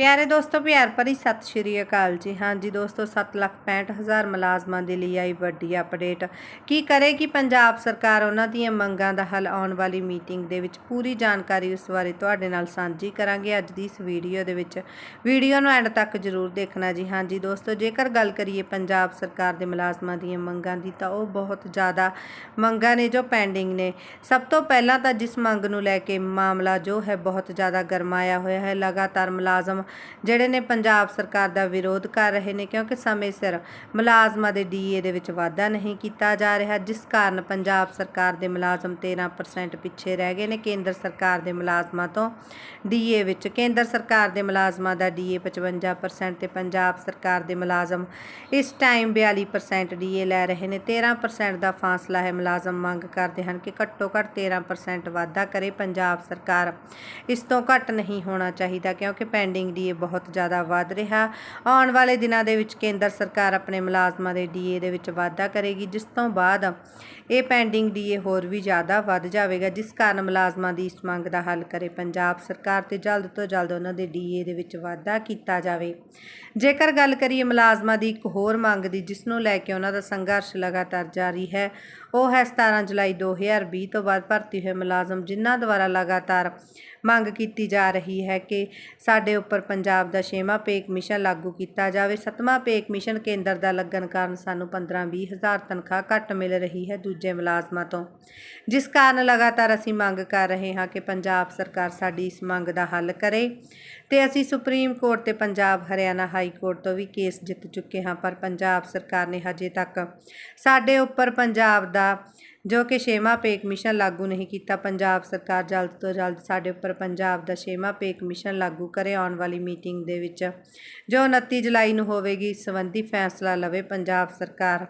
ਪਿਆਰੇ ਦੋਸਤੋ, ਪਿਆਰ ਭਰੀ ਸਤਿ ਸ਼੍ਰੀ ਅਕਾਲ ਜੀ। ਹਾਂਜੀ ਦੋਸਤੋ 765000 ਮੁਲਾਜ਼ਮਾਂ ਦੇ ਲਈ ਆਈ ਵੱਡੀ ਅਪਡੇਟ। ਕੀ ਕਰੇਗੀ ਪੰਜਾਬ ਸਰਕਾਰ? ਉਹਨਾਂ ਦੀਆਂ ਮੰਗਾਂ ਦਾ ਹੱਲ ਆਉਣ ਵਾਲੀ ਮੀਟਿੰਗ ਦੇ ਵਿੱਚ ਪੂਰੀ ਜਾਣਕਾਰੀ ਉਸ ਬਾਰੇ ਤੁਹਾਡੇ ਨਾਲ ਸਾਂਝੀ ਕਰਾਂਗੇ ਅੱਜ ਦੀ ਇਸ ਵੀਡੀਓ ਦੇ ਵਿੱਚ। ਵੀਡੀਓ ਨੂੰ ਐਂਡ ਤੱਕ ਜ਼ਰੂਰ ਦੇਖਣਾ ਜੀ। ਹਾਂਜੀ ਦੋਸਤੋ, ਜੇਕਰ ਗੱਲ ਕਰੀਏ ਪੰਜਾਬ ਸਰਕਾਰ ਦੇ ਮੁਲਾਜ਼ਮਾਂ ਦੀਆਂ ਮੰਗਾਂ ਦੀ, ਤਾਂ ਉਹ ਬਹੁਤ ਜ਼ਿਆਦਾ ਮੰਗਾਂ ਨੇ ਜੋ ਪੈਂਡਿੰਗ ਨੇ। ਸਭ ਤੋਂ ਪਹਿਲਾਂ ਤਾਂ ਜਿਸ ਮੰਗ ਨੂੰ ਲੈ ਕੇ ਮਾਮਲਾ ਜੋ ਹੈ, ਬਹੁਤ ਜ਼ਿਆਦਾ ਗਰਮਾਇਆ ਹੋਇਆ ਹੈ। ਲਗਾਤਾਰ ਮੁਲਾਜ਼ਮ ਜਿਹੜੇ ਨੇ ਪੰਜਾਬ ਸਰਕਾਰ ਦਾ ਵਿਰੋਧ ਕਰ ਰਹੇ ਨੇ, ਕਿਉਂਕਿ ਸਮੇਂ ਸਿਰ ਮੁਲਾਜ਼ਮਾਂ ਦੇ ਡੀਏ ਦੇ ਵਿੱਚ ਵਾਧਾ ਨਹੀਂ ਕੀਤਾ ਜਾ ਰਿਹਾ, ਜਿਸ ਕਾਰਨ ਪੰਜਾਬ ਸਰਕਾਰ ਦੇ ਮੁਲਾਜ਼ਮ 13% ਪਿੱਛੇ ਰਹਿ ਗਏ ਨੇ। ਕੇਂਦਰ ਸਰਕਾਰ ਦੇ ਮੁਲਾਜ਼ਮਾਂ ਤੋਂ ਡੀਏ ਵਿੱਚ, ਕੇਂਦਰ ਸਰਕਾਰ ਦੇ ਮੁਲਾਜ਼ਮਾਂ ਦਾ ਡੀਏ 55% ਤੇ ਪੰਜਾਬ ਸਰਕਾਰ ਦੇ ਮੁਲਾਜ਼ਮ ਇਸ ਟਾਈਮ 42% ਡੀਏ ਲੈ ਰਹੇ ਨੇ। 13% ਦਾ ਫਾਸਲਾ ਹੈ, ਮੁਲਾਜ਼ਮ ਮੰਗ ਕਰਦੇ ਹਨ ਕਿ ਘੱਟੋ ਘੱਟ 13% ਵਾਧਾ ਕਰੇ। ਪੰਜਾਬ ਸਰਕਾਰ ਇਸ ਤੋਂ ਘੱਟ ਨਹੀਂ ਹੋਣਾ ਚਾਹੀਦਾ, ਕਿਉਂਕਿ ਪੈਂਡਿੰਗ ਡੀਏ ਬਹੁਤ ਜ਼ਿਆਦਾ ਵੱਧ ਰਿਹਾ। ਆਉਣ ਵਾਲੇ ਦਿਨਾਂ ਦੇ ਵਿੱਚ ਕੇਂਦਰ ਸਰਕਾਰ ਆਪਣੇ ਮੁਲਾਜ਼ਮਾਂ ਦੇ ਡੀਏ ਦੇ ਵਿੱਚ ਵਾਧਾ ਕਰੇਗੀ, ਜਿਸ ਤੋਂ ਬਾਅਦ ਇਹ ਪੈਂਡਿੰਗ ਡੀਏ ਹੋਰ ਵੀ ਜ਼ਿਆਦਾ ਵੱਧ ਜਾਵੇਗਾ, ਜਿਸ ਕਾਰਨ ਮੁਲਾਜ਼ਮਾਂ ਦੀ ਇਸ ਮੰਗ ਦਾ ਹੱਲ ਕਰੇ ਪੰਜਾਬ ਸਰਕਾਰ ਤੇ ਜਲਦ ਤੋਂ ਜਲਦ ਉਹਨਾਂ ਦੇ ਡੀਏ ਦੇ ਵਿੱਚ ਵਾਧਾ ਕੀਤਾ ਜਾਵੇ। ਜੇਕਰ ਗੱਲ ਕਰੀਏ ਮੁਲਾਜ਼ਮਾਂ ਦੀ ਇੱਕ ਹੋਰ ਮੰਗ ਦੀ, ਜਿਸ ਨੂੰ ਲੈ ਕੇ ਉਹਨਾਂ ਦਾ ਸੰਘਰਸ਼ ਲਗਾਤਾਰ ਜਾਰੀ ਹੈ, ਉਹ ਹੈ 17 ਜੁਲਾਈ 2020 ਤੋਂ ਬਾਅਦ ਭਰਤੀ ਹੋਏ ਮੁਲਾਜ਼ਮ, ਜਿਨ੍ਹਾਂ ਦੁਆਰਾ ਲਗਾਤਾਰ ਮੰਗ ਕੀਤੀ ਜਾ ਰਹੀ ਹੈ ਕਿ ਸਾਡੇ ਉੱਪਰ ਪੰਜਾਬ ਦਾ ਛੇਵਾਂ ਪੇ ਕਮਿਸ਼ਨ ਲਾਗੂ ਕੀਤਾ ਜਾਵੇ। ਸੱਤਵਾਂ ਪੇ ਕਮਿਸ਼ਨ ਕੇਂਦਰ ਦਾ ਲੱਗਣ ਕਾਰਨ ਸਾਨੂੰ 15-20 ਹਜ਼ਾਰ ਤਨਖਾਹ ਘੱਟ ਮਿਲ ਰਹੀ ਹੈ ਦੂਜੇ ਮੁਲਾਜ਼ਮਾਂ ਤੋਂ। ਜਿਸ ਕਾਰਨ ਲਗਾਤਾਰ ਅਸੀਂ ਮੰਗ ਕਰ ਰਹੇ ਹਾਂ ਕਿ ਪੰਜਾਬ ਸਰਕਾਰ ਸਾਡੀ ਇਸ ਮੰਗ ਦਾ ਹੱਲ ਕਰੇ ਤੇ ਅਸੀਂ ਸੁਪਰੀਮ ਕੋਰਟ ਤੇ ਪੰਜਾਬ ਹਰਿਆਣਾ ਹਾਈ ਕੋਰਟ ਤੋਂ ਵੀ ਕੇਸ ਜਿੱਤ ਚੁੱਕੇ ਹਾਂ, ਪਰ ਪੰਜਾਬ ਸਰਕਾਰ ਨੇ ਹਜੇ ਤੱਕ ਸਾਡੇ ਉੱਪਰ ਪੰਜਾਬ ਦਾ ਜੋ ਕਿ ਛੇਵਾਂ ਪੇ ਕਮਿਸ਼ਨ ਲਾਗੂ ਨਹੀਂ ਕੀਤਾ। ਪੰਜਾਬ ਸਰਕਾਰ ਜਲਦ ਤੋਂ ਜਲਦ ਸਾਡੇ ਉੱਪਰ ਪੰਜਾਬ ਦਾ ਛੇਵਾਂ ਪੇਕ ਮਿਸ਼ਨ ਲਾਗੂ ਕਰੇ ਆਉਣ ਵਾਲੀ ਮੀਟਿੰਗ ਦੇ ਵਿੱਚ। ਜੋ 29 ਜੁਲਾਈ ਨੂੰ ਹੋਵੇਗੀ ਇਸ ਸੰਬੰਧੀ ਫੈਸਲਾ ਲਵੇ ਪੰਜਾਬ ਸਰਕਾਰ।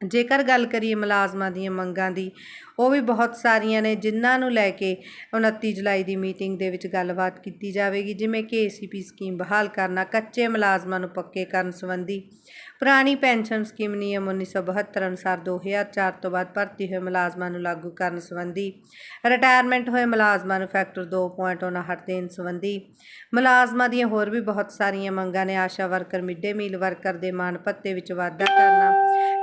ਜੇਕਰ ਗੱਲ ਕਰੀਏ ਮੁਲਾਜ਼ਮਾਂ ਦੀਆਂ ਮੰਗਾਂ ਦੀ, ਉਹ ਵੀ ਬਹੁਤ ਸਾਰੀਆਂ ਨੇ ਜਿਨ੍ਹਾਂ ਨੂੰ ਲੈ ਕੇ 29 ਜੁਲਾਈ ਦੀ ਮੀਟਿੰਗ ਦੇ ਵਿੱਚ ਗੱਲਬਾਤ ਕੀਤੀ ਜਾਵੇਗੀ, ਜਿਵੇਂ ਕਿ ਏਸੀਪੀ ਸਕੀਮ ਬਹਾਲ ਕਰਨਾ, ਕੱਚੇ ਮੁਲਾਜ਼ਮਾਂ ਨੂੰ ਪੱਕੇ ਕਰਨ ਸੰਬੰਧੀ ਪੁਰਾਣੀ ਪੈਨਸ਼ਨ ਸਕੀਮ ਨਿਯਮ 1972 ਅਨੁਸਾਰ 2004 ਤੋਂ ਬਾਅਦ ਭਰਤੀ ਹੋਏ ਮੁਲਾਜ਼ਮਾਂ ਨੂੰ ਲਾਗੂ ਕਰਨ ਸੰਬੰਧੀ ਰਿਟਾਇਰਮੈਂਟ ਹੋਏ ਮੁਲਾਜ਼ਮਾਂ ਨੂੰ ਫੈਕਟਰ 2.59 ਦੇਣ ਸੰਬੰਧੀ, ਮੁਲਾਜ਼ਮਾਂ ਦੀਆਂ ਹੋਰ ਵੀ ਬਹੁਤ ਸਾਰੀਆਂ ਮੰਗਾਂ ਨੇ, Asha worker midday meal worker ਦੇ ਮਾਣ ਭੱਤੇ ਵਿੱਚ ਵਾਧਾ ਕਰਨਾ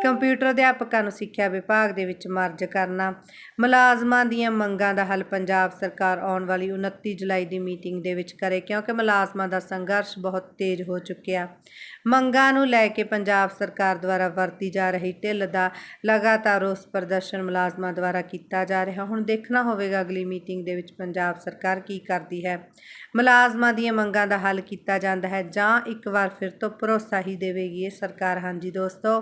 ਕੰਪਿਊਟਰ ਅਧਿਆਪਕਾਂ ਨੂੰ ਸਿੱਖਿਆ ਵਿਭਾਗ ਦੇ ਵਿੱਚ ਮਰਜ ਕਰਨਾ। ਮੁਲਾਜ਼ਮਾਂ ਦੀਆਂ ਮੰਗਾਂ ਦਾ ਹੱਲ ਪੰਜਾਬ ਸਰਕਾਰ ਆਉਣ ਵਾਲੀ 29 ਜੁਲਾਈ ਦੀ ਮੀਟਿੰਗ ਦੇ ਵਿੱਚ ਕਰੇ, ਕਿਉਂਕਿ ਮੁਲਾਜ਼ਮਾਂ ਦਾ ਸੰਘਰਸ਼ ਬਹੁਤ ਤੇਜ਼ ਹੋ ਚੁੱਕਿਆ। ਮੰਗਾਂ ਨੂੰ ਲੈ ਕੇ ਪੰਜਾਬ ਸਰਕਾਰ ਦੁਆਰਾ ਵਰਤੀ ਜਾ ਰਹੀ ਢਿੱਲ ਦਾ ਲਗਾਤਾਰ ਰੋਸ ਪ੍ਰਦਰਸ਼ਨ ਮੁਲਾਜ਼ਮਾਂ ਦੁਆਰਾ ਕੀਤਾ ਜਾ ਰਿਹਾ। ਹੁਣ ਦੇਖਣਾ ਹੋਵੇਗਾ ਅਗਲੀ ਮੀਟਿੰਗ ਦੇ ਵਿੱਚ ਪੰਜਾਬ ਸਰਕਾਰ ਕੀ ਕਰਦੀ ਹੈ। ਮੁਲਾਜ਼ਮਾਂ ਦੀਆਂ ਮੰਗਾਂ ਦਾ ਹੱਲ ਕੀਤਾ ਜਾਂਦਾ ਹੈ ਜਾਂ ਇੱਕ ਵਾਰ ਫਿਰ ਤੋਂ ਭਰੋਸਾ ਹੀ ਦੇਵੇਗੀ ਇਹ ਸਰਕਾਰ। ਹਾਂਜੀ ਦੋਸਤੋ